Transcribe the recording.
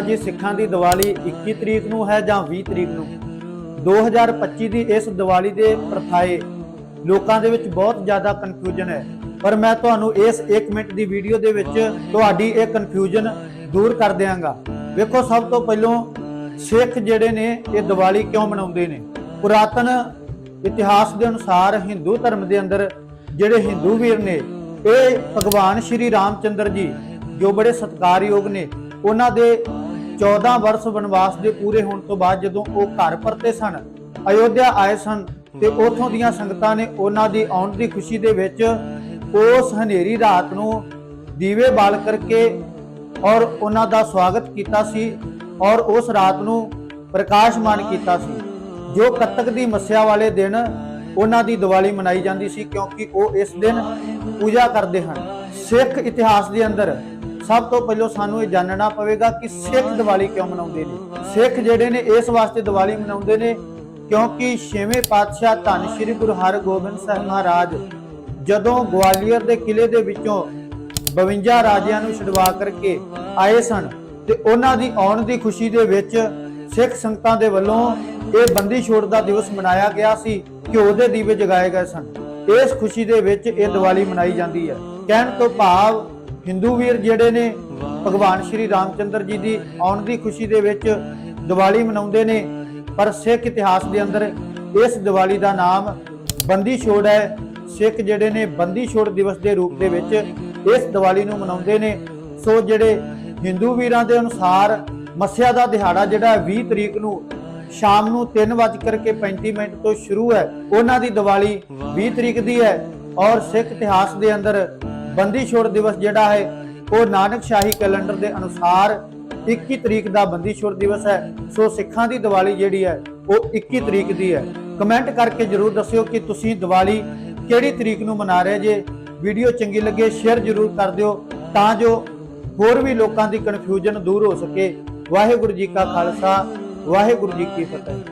ਜੀ ਸਿੱਖਾਂ ਦੀ ਦੀਵਾਲੀ 21 ਤਰੀਕ ਨੂੰ ਹੈ ਜਾਂ 20 ਤਰੀਕ ਨੂੰ? 2025 ਦੀ ਇਸ ਦੀਵਾਲੀ ਦੇ ਪ੍ਰਥਾਏ ਲੋਕਾਂ ਦੇ ਵਿੱਚ ਬਹੁਤ ਜ਼ਿਆਦਾ ਕਨਫਿਊਜ਼ਨ ਹੈ। ਪਰ ਮੈਂ ਤੁਹਾਨੂੰ ਇਸ 1 ਮਿੰਟ ਦੀ ਵੀਡੀਓ ਦੇ ਵਿੱਚ ਤੁਹਾਡੀ ਇਹ ਕਨਫਿਊਜ਼ਨ ਦੂਰ ਕਰ ਦਿਆਂਗਾ। ਵੇਖੋ, ਸਭ ਤੋਂ ਪਹਿਲਾਂ ਸਿੱਖ ਜਿਹੜੇ ਨੇ, ਇਹ ਦੀਵਾਲੀ ਕਿਉਂ ਮਨਾਉਂਦੇ ਨੇ? ਪੁਰਾਤਨ ਇਤਿਹਾਸ ਦੇ ਅਨੁਸਾਰ ਹਿੰਦੂ ਧਰਮ ਦੇ ਅੰਦਰ ਜਿਹੜੇ ਹਿੰਦੂ ਵੀਰ ਨੇ, ਇਹ ਭਗਵਾਨ ਸ਼੍ਰੀ ਰਾਮਚੰਦਰ ਜੀ ਜੋ ਬੜੇ ਸਤਿਕਾਰਯੋਗ ਨੇ, ਉਹਨਾਂ ਦੇ 14 ਵਰਸ ਵਨਵਾਸ ਦੇ ਪੂਰੇ ਹੋਣ ਤੋਂ ਬਾਅਦ ਜਦੋਂ ਉਹ ਘਰ ਪਰਤੇ ਸਨ, ਅਯੋਧਿਆ ਆਏ ਸਨ ਤੇ ਉਥੋਂ ਦੀਆਂ ਸੰਗਤਾਂ ਨੇ ਉਹਨਾਂ ਦੀ ਆਉਣ ਦੀ ਖੁਸ਼ੀ ਦੇ ਵਿੱਚ ਉਸ ਹਨੇਰੀ ਰਾਤ ਨੂੰ ਦੀਵੇ ਬਾਲ ਕਰਕੇ ਔਰ ਉਹਨਾਂ ਦਾ ਸਵਾਗਤ ਕੀਤਾ ਸੀ ਔਰ ਉਸ ਰਾਤ ਨੂੰ ਪ੍ਰਕਾਸ਼ਮਾਨ ਕੀਤਾ ਸੀ, ਜੋ ਕੱਤਕ ਦੀ ਮੱਸਿਆ ਵਾਲੇ ਦਿਨ ਉਹਨਾਂ ਦੀ ਦੀਵਾਲੀ ਮਨਾਈ ਜਾਂਦੀ ਸੀ ਕਿਉਂਕਿ ਉਹ ਇਸ ਦਿਨ ਪੂਜਾ ਕਰਦੇ ਹਨ। ਸਿੱਖ ਇਤਿਹਾਸ ਦੇ ਅੰਦਰ ਸਭ ਤੋਂ ਪਹਿਲਾਂ ਸਾਨੂੰ ਇਹ ਜਾਣਨਾ ਪਵੇਗਾ ਕਿ ਸਿੱਖ ਦੀਵਾਲੀ ਕਿਉਂ ਮਨਾਉਂਦੇ ਨੇ। ਸਿੱਖ ਜਿਹੜੇ ਨੇ ਇਸ ਵਾਸਤੇ ਦੀਵਾਲੀ ਮਨਾਉਂਦੇ ਨੇ ਕਿਉਂਕਿ ਛੇਵੇਂ ਪਾਤਸ਼ਾਹ ਧੰਨ ਸ਼੍ਰੀ ਗੁਰੂ ਹਰਗੋਬਿੰਦ ਸਾਹਿਬ ਮਹਾਰਾਜ ਜਦੋਂ ਗਵਾਲੀਅਰ ਦੇ ਕਿਲੇ ਦੇ ਵਿੱਚੋਂ 52 ਰਾਜਿਆਂ ਨੂੰ ਛਡਵਾ ਕਰਕੇ ਆਏ ਸਨ ਤੇ ਉਹਨਾਂ ਦੀ ਆਉਣ ਦੀ ਖੁਸ਼ੀ ਦੇ ਵਿੱਚ ਸਿੱਖ ਸੰਗਤਾਂ ਦੇ ਵੱਲੋਂ ਇਹ ਬੰਦੀ ਛੋੜ ਦਾ ਦਿਵਸ ਮਨਾਇਆ ਗਿਆ ਸੀ, ਘਿਓ ਦੇ ਦੀਵੇ ਜਗਾਏ ਗਏ ਸਨ। ਇਸ ਖੁਸ਼ੀ ਦੇ ਵਿੱਚ ਇਹ ਦੀਵਾਲੀ ਮਨਾਈ ਜਾਂਦੀ ਹੈ। ਕਹਿਣ ਤੋਂ ਭਾਵ ਹਿੰਦੂ ਵੀਰ ਜਿਹੜੇ ਨੇ, ਭਗਵਾਨ ਸ਼੍ਰੀ ਰਾਮਚੰਦਰ ਜੀ ਦੀ ਆਉਣ ਦੀ ਖੁਸ਼ੀ ਦੇ ਵਿੱਚ ਦੀਵਾਲੀ ਮਨਾਉਂਦੇ ਨੇ, ਪਰ ਸਿੱਖ ਇਤਿਹਾਸ ਦੇ ਅੰਦਰ ਇਸ ਦੀਵਾਲੀ ਦਾ ਨਾਮ ਬੰਦੀ ਛੋੜ ਹੈ। ਸਿੱਖ ਜਿਹੜੇ ਨੇ, ਬੰਦੀ ਛੋੜ ਦਿਵਸ ਦੇ ਰੂਪ ਦੇ ਵਿੱਚ ਇਸ ਦੀਵਾਲੀ ਨੂੰ ਮਨਾਉਂਦੇ ਨੇ। ਸੋ ਜਿਹੜੇ ਹਿੰਦੂ ਵੀਰਾਂ ਦੇ ਅਨੁਸਾਰ ਮੱਸਿਆ ਦਾ ਦਿਹਾੜਾ ਜਿਹੜਾ ਹੈ 20 ਤਰੀਕ ਨੂੰ ਸ਼ਾਮ ਨੂੰ 3:35 ਮਿੰਟ ਤੋਂ ਸ਼ੁਰੂ ਹੈ, ਉਹਨਾਂ ਦੀ ਦੀਵਾਲੀ 20 ਤਰੀਕ ਦੀ ਹੈ। ਔਰ ਸਿੱਖ ਇਤਿਹਾਸ ਦੇ ਅੰਦਰ ਬੰਦੀ ਛੋੜ ਦਿਵਸ ਜਿਹੜਾ ਹੈ, ਉਹ ਨਾਨਕ ਸ਼ਾਹੀ ਕੈਲੰਡਰ ਦੇ ਅਨੁਸਾਰ 21 ਤਰੀਕ ਦਾ ਬੰਦੀ ਛੋੜ ਦਿਵਸ ਹੈ। ਸੋ ਸਿੱਖਾਂ ਦੀ ਦੀਵਾਲੀ ਜਿਹੜੀ ਹੈ, ਉਹ 21 ਤਰੀਕ ਦੀ ਹੈ। ਕਮੈਂਟ ਕਰਕੇ ਜਰੂਰ ਦੱਸਿਓ ਕਿ ਤੁਸੀਂ ਦੀਵਾਲੀ ਕਿਹੜੀ ਤਰੀਕ ਨੂੰ ਮਨਾ ਰਹੇ ਜੇ। ਵੀਡੀਓ ਚੰਗੀ ਲੱਗੇ, ਸ਼ੇਅਰ ਜਰੂਰ ਕਰ ਦਿਓ ਤਾਂ ਜੋ ਹੋਰ ਵੀ ਲੋਕਾਂ ਦੀ ਕਨਫਿਊਜ਼ਨ ਦੂਰ ਹੋ ਸਕੇ। ਵਾਹਿਗੁਰੂ ਜੀ ਕਾ ਖਾਲਸਾ, ਵਾਹਿਗੁਰੂ ਜੀ ਕੀ ਫਤਿਹ।